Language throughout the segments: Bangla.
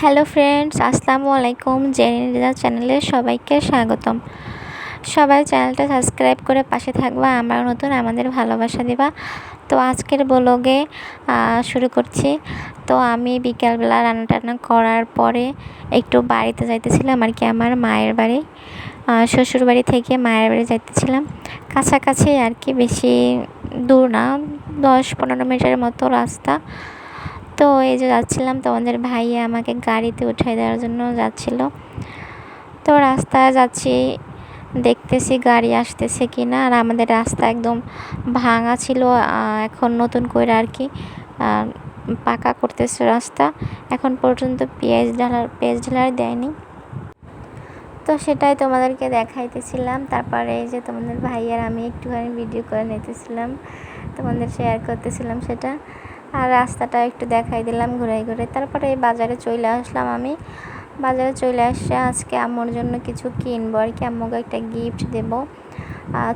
হ্যালো ফ্রেন্ডস, আসসালামু আলাইকুম। জেনিজা চ্যানেলে সবাইকে স্বাগতম। সবাই চ্যানেলটা সাবস্ক্রাইব করে পাশে থাকবা আমরা নতুন, আমাদের ভালোবাসা দিবা। তো আজকের ব্লগে শুরু করছি। তো আমি বিকালবেলা রান্না টান্না করার পরে একটু বাড়িতে যাইতেছিলাম আর কি, আমার মায়ের বাড়ি। শ্বশুর বাড়ি থেকে মায়ের বাড়ি যাইতেছিলাম। কাছাকাছি আর কি, বেশি দূর না, দশ পনেরো মিনিটের মতো রাস্তা। তো এই যে যাচ্ছিলাম, তো আমাদের ভাইয়া আমাকে গাড়িতে উঠাই দেওয়ার জন্য যাচ্ছিল। তো রাস্তায় যাচ্ছি, দেখতেছি গাড়ি আসতেছে কি না আর আমাদের রাস্তা একদম ভাঙা ছিল এখন নতুন করে আর কি পাকা করতেছে রাস্তা। এখন পর্যন্ত পেঁয়াজ ঢালার পেঁয়াজ ঢালার দেয়নি। তো সেটাই তোমাদেরকে দেখাইতেছিলাম। তারপরে এই যে তোমাদের ভাইয়ার আমি একটুখানি ভিডিও করে নিতেছিলাম। তোমাদের শেয়ার করতেছিলাম সেটা। আর রাস্তাটা একটু দেখাই দিলাম ঘুরাই ঘুরে। তারপরে এই বাজারে চলে আসলাম আমি। বাজারে চলে আসছে আজকে আম্মুর জন্য কিছু কিনবো আর কি। আম্মুকে একটা গিফট দেব।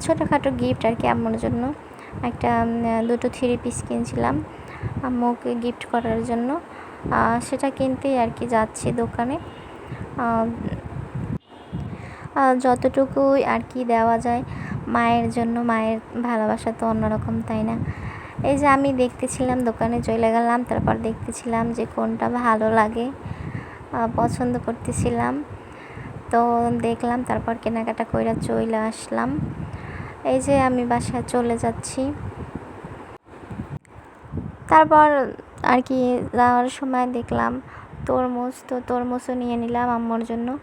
ছোটোখাটো গিফট আর কি আম্মুর জন্য। একটা দুটো থ্রি পিস কিনছিলাম আম্মুকে গিফট করার জন্য। সেটা কিনতেই আর কি যাচ্ছি দোকানে। যতটুকুই আর কি দেওয়া যায়, মায়ের জন্য মায়ের ভালোবাসা তো অন্যরকম, তাই না? এই যে আমি দেখতেছিলাম, দোকানে চলে গেলাম, তারপর দেখতেছিলাম যে কোনটা ভালো লাগে পছন্দ করতেছিলাম। তো দেখলাম, তারপর কেনাকাটা কইরা চলে আসলাম। এই যে আমি বাসায় চলে যাচ্ছি। তারপর আর কি যাওয়ার সময় দেখলাম, তরমুজ, তো তরমুজও নিয়ে নিলাম আম্মুর জন্য।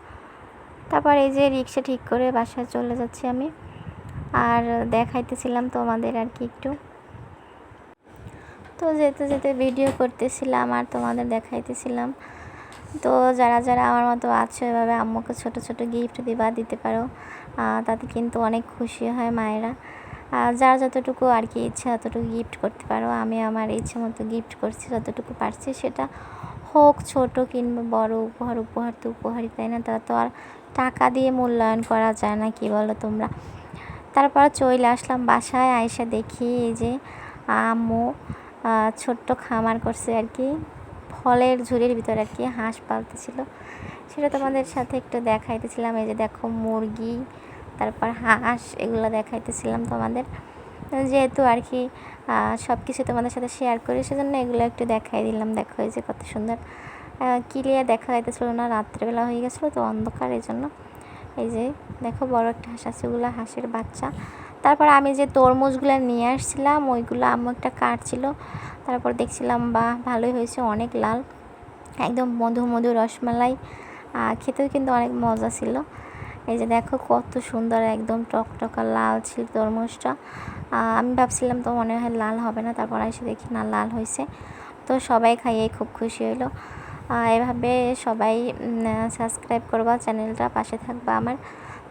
তারপর এই যে রিক্সা ঠিক করে বাসায় চলে যাচ্ছি আমি। আর দেখাইতেছিলাম তোমাদের আর কি একটু। তো যেতে যেতে ভিডিও করতেছিলাম আর তোমাদের দেখাইতেছিলাম। তো যারা যারা আমার মতো আছো, এভাবে আম্মুকে ছোট ছোট গিফট দিবা, দিতে পারো। তাতে কিন্তু অনেক খুশি হয় মায়েরা। যার যতটুকু আর কি ইচ্ছা, ততটুকু গিফট করতে পারো। আমি আমার ইচ্ছে মতো গিফট করছি, যতটুকু পারছি সেটা হোক, ছোট কিংবা বড় উপহার উপহার তো উপহারই, তাই না? তারা তো আর টাকা দিয়ে মূল্যায়ন করা যায় না, কি বলো তোমরা? তারপর চলে আসলাম বাসায় আয়সা দেখি এই যে আম্মু ছোট্ট খামার করছে আর কি। ফলের ঝুড়ির ভিতরে আর কি হাঁস পালতেছিল। সেটা তোমাদের সাথে একটু দেখাইতেছিলাম। এই যে দেখো মুরগি, তারপর হাঁস, এগুলো দেখাইতেছিলাম তোমাদের। যেহেতু আর কি সব কিছু তোমাদের সাথে শেয়ার করি, সেজন্য এগুলো একটু দেখাই দিলাম। দেখো এই যে কত সুন্দর। ক্লিয়ার দেখা যাইতেছিল না, রাত্রেবেলা হয়ে গেছিল, তো অন্ধকার এই জন্য এই যে দেখো বড় একটা হাঁস আছে ওগুলো হাঁসের বাচ্চা। তারপর আমি যে তরমুজগুলো নিয়ে আসছিলাম, ওইগুলো আম্মু একটা কাটছিল। তারপর দেখছিলাম বা ভালোই হয়েছে, অনেক লাল। একদম মধু মধু রসমালাই। খেতেও কিন্তু অনেক মজা ছিল। এই যে দেখো, কত সুন্দর একদম টকটকা লাল ছিল তরমুজটা। আমি ভাবছিলাম তো মনে হয় লাল হবে না, তারপর এসে দেখি না, লাল হয়েছে। তো সবাই খাইয়ে খুব খুশি হলো এভাবে সবাই সাবস্ক্রাইব করবা চ্যানেলটা পাশে থাকবা আমার।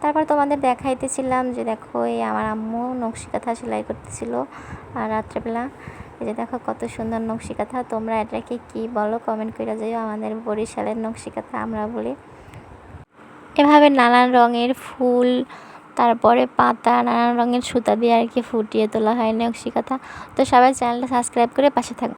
তারপর তোমাদের দেখাইতেছিলাম যে দেখো এই আমার আম্মু নকশি কাঁথা সেলাই করতেছিল আর রাত্রেবেলা। এই যে দেখো কত সুন্দর নকশি কাঁথা তোমরা এটাকে কি বলো? কমেন্ট করে যাইও আমাদের বরিশালের নকশি কাঁথা আমরা বলি। এভাবে নানান রঙের ফুল, তারপরে পাতা, নানান রঙের সুতা দিয়ে আর কি ফুটিয়ে তোলা হয় নকশি কাঁথা তো সবাই চ্যানেলটা সাবস্ক্রাইব করে পাশে থাকবে